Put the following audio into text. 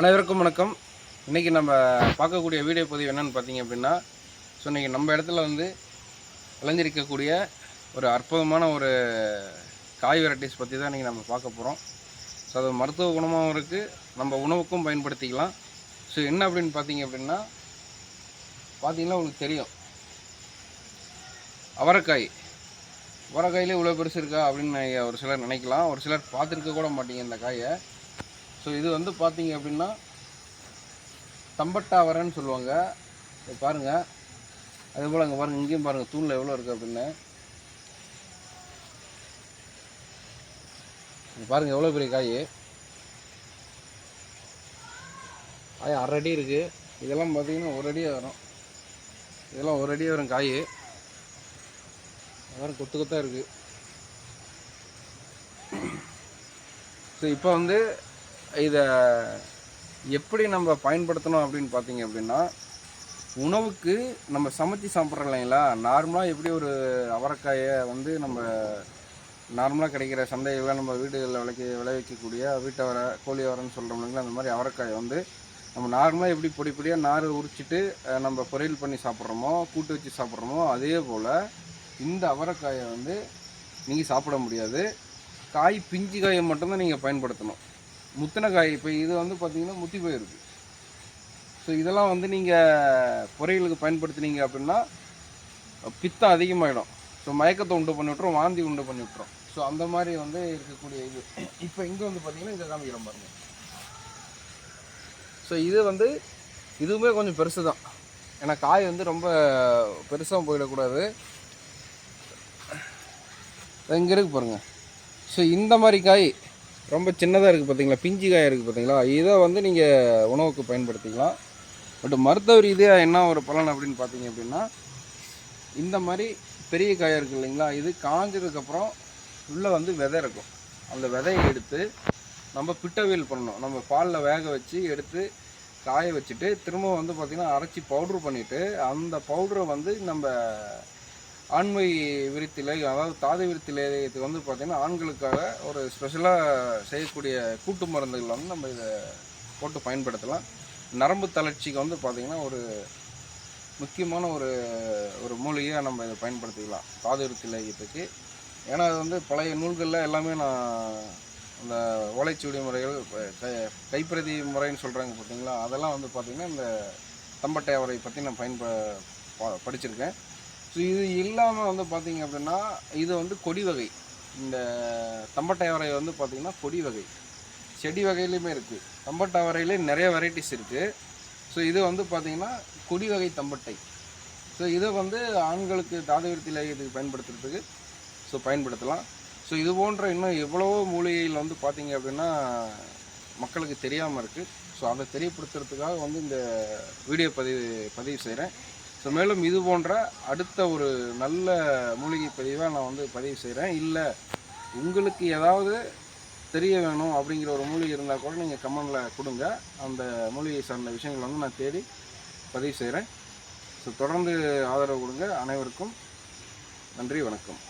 அனைவருக்கும் வணக்கம். இன்றைக்கி நம்ம பார்க்கக்கூடிய வீடியோ பதிவு என்னென்னு பார்த்தீங்க அப்படின்னா ஸோ இன்றைக்கி நம்ம இடத்துல வந்து விளைஞ்சிருக்கக்கூடிய ஒரு அற்புதமான ஒரு காய் வெரைட்டிஸ் பற்றி தான் இன்றைக்கி நம்ம பார்க்க போகிறோம் ஸோ அது மருத்துவ குணமாகவும் இருக்குது நம்ம உணவுக்கும் பயன்படுத்திக்கலாம். ஸோ என்ன அப்படின்னு பார்த்தீங்க அப்படின்னா பார்த்தீங்கன்னா உங்களுக்கு தெரியும். அவரைக்காய். அவரைக்காயிலே இவ்வளோ பெருசு இருக்கா அப்படின்னு ஒரு சிலர் நினைக்கலாம். ஒரு சிலர் பார்த்துருக்க கூட மாட்டீங்க இந்த காயை. ஸோ இது வந்து பார்த்தீங்க அப்படின்னா தம்பட்டாவரன்னு சொல்லுவாங்க. பாருங்கள் அதே போல் அங்கே பாருங்கள் இங்கேயும் பாருங்கள் தூணில் எவ்வளோ இருக்குது அப்படின்னு. பாருங்கள் எவ்வளோ பெரிய காய். காய் அரை அடி இருக்குது இதெல்லாம் பார்த்தீங்கன்னா ஒரு அடியாக வரும். இதெல்லாம் ஒரு அடியாக வரும் காய். அதெல்லாம் கொத்து கொத்தாக இருக்குது ஸோ இப்போ வந்து இதை எப்படி நம்ம பயன்படுத்தணும் அப்படின்னு பார்த்தீங்க அப்படின்னா உணவுக்கு நம்ம சமைச்சு சாப்பிட்றோம் இல்லைங்களா? நார்மலாக எப்படி ஒரு அவரைக்காயை வந்து நம்ம நார்மலாக கிடைக்கிற சந்தையில் நம்ம வீடுகளில் விளைக்க விளைவிக்கக்கூடிய வீட்டு வர கோழி வரன்னு சொல்கிறோம் இல்லைங்களா? அந்த மாதிரி அவரைக்காயை வந்து நம்ம நார்மலாக எப்படி பொடி பொடியாக நார் உரிச்சிட்டு நம்ம பொரியல் பண்ணி சாப்பிட்றோமோ கூட்டு வச்சு சாப்பிட்றோமோ அதே போல் இந்த அவரைக்காயை வந்து நீங்கள் சாப்பிட முடியாது. காய் பிஞ்சு காயை மட்டும்தான் நீங்கள் பயன்படுத்தணும். முத்தின காய் இப்போ இது வந்து பார்த்தீங்கன்னா முத்தி போயிருக்கு. ஸோ இதெல்லாம் வந்து நீங்கள் பொரியலுக்கு பயன்படுத்துனீங்க அப்படின்னா பித்தம் அதிகமாகிடும் ஸோ மயக்கத்தை உண்டு பண்ணி விட்ரும் வாந்தி உண்டு பண்ணி விட்ரும் ஸோ அந்த மாதிரி வந்து இருக்கக்கூடிய இது. இப்போ இங்கே வந்து பார்த்தீங்கன்னா இதை காமிக்கிறோம் பாருங்க. ஸோ இது வந்து இதுவுமே கொஞ்சம் பெருசு தான் ஏன்னா காய் வந்து ரொம்ப பெருசாக போயிடக்கூடாது. இங்கே இருக்கு பாருங்கள் ஸோ இந்த மாதிரி காய் ரொம்ப சின்னதாக இருக்குது பார்த்தீங்களா பிஞ்சு காய் இருக்குது பார்த்தீங்களா இதை வந்து நீங்கள் உணவுக்கு பயன்படுத்திக்கலாம். பட் மருத்துவ ரீதியாக என்ன ஒரு பலன் அப்படின்னு பார்த்தீங்க அப்படின்னா இந்த மாதிரி பெரிய காயாக இருக்குது இல்லைங்களா? இது காஞ்சதுக்கப்புறம் உள்ளே வந்து விதை இருக்கும். அந்த விதையை எடுத்து நம்ம பிட்டவியல் பண்ணணும். நம்ம பாலில் வேக வச்சு எடுத்து காய வச்சுட்டு திரும்ப வந்து பார்த்திங்கன்னா அரைச்சி பவுட்ரு பண்ணிவிட்டு அந்த பவுடரை வந்து நம்ம ஆண்மை விருத்திலை அதாவது தாதை இது வந்து பார்த்திங்கன்னா ஆண்களுக்காக ஒரு ஸ்பெஷலாக செய்யக்கூடிய கூட்டு மருந்துகள் வந்து நம்ம இதை போட்டு பயன்படுத்தலாம். நரம்பு தளர்ச்சிக்கு வந்து பார்த்திங்கன்னா ஒரு முக்கியமான ஒரு ஒரு மூலிகையாக நம்ம இதை பயன்படுத்திக்கலாம். தாதை விருத்திலையத்துக்கு ஏன்னா அது வந்து பழைய நூல்களில் எல்லாமே நான் அந்த ஓலைச்சுவடி முறைகள் கைப்பிரதி முறைன்னு சொல்கிறாங்க பார்த்தீங்களா? அதெல்லாம் வந்து பார்த்திங்கன்னா இந்த தம்பட்டை அவரை பற்றி நான் பயன்ப ப- படிச்சிருக்கேன். ஸோ இது இல்லாமல் வந்து பார்த்தீங்க அப்படின்னா இது வந்து கொடி வகை. இந்த தம்பட்டை வந்து பார்த்திங்கன்னா கொடி வகை. செடி வகையிலையுமே இருக்குது தம்பட்டை நிறைய வெரைட்டிஸ் இருக்குது ஸோ இது வந்து பார்த்திங்கன்னா கொடி வகை தம்பட்டை. ஸோ இதை வந்து ஆண்களுக்கு தாதவிருத்தி இதுக்கு பயன்படுத்துறதுக்கு ஸோ பயன்படுத்தலாம். ஸோ இது போன்ற இன்னும் எவ்வளவோ மூலிகையில் வந்து பார்த்தீங்க அப்படின்னா மக்களுக்கு தெரியாமல் இருக்குது ஸோ அதை தெரியப்படுத்துறதுக்காக வந்து இந்த வீடியோ பதிவு பதிவு செய்கிறேன் ஸோ மேலும் இது போன்ற அடுத்த ஒரு நல்ல மூலிகை பதிவாக நான் வந்து பதிவு செய்கிறேன் இல்லை உங்களுக்கு ஏதாவது தெரிய வேணும் அப்படிங்கிற ஒரு மூலிகை இருந்தால் கூட நீங்கள் கமெண்டில் கொடுங்க. அந்த மூலிகை சார்ந்த விஷயங்கள் வந்து நான் தேடி பதிவு செய்கிறேன் ஸோ தொடர்ந்து ஆதரவு கொடுங்க அனைவருக்கும். நன்றி வணக்கம்.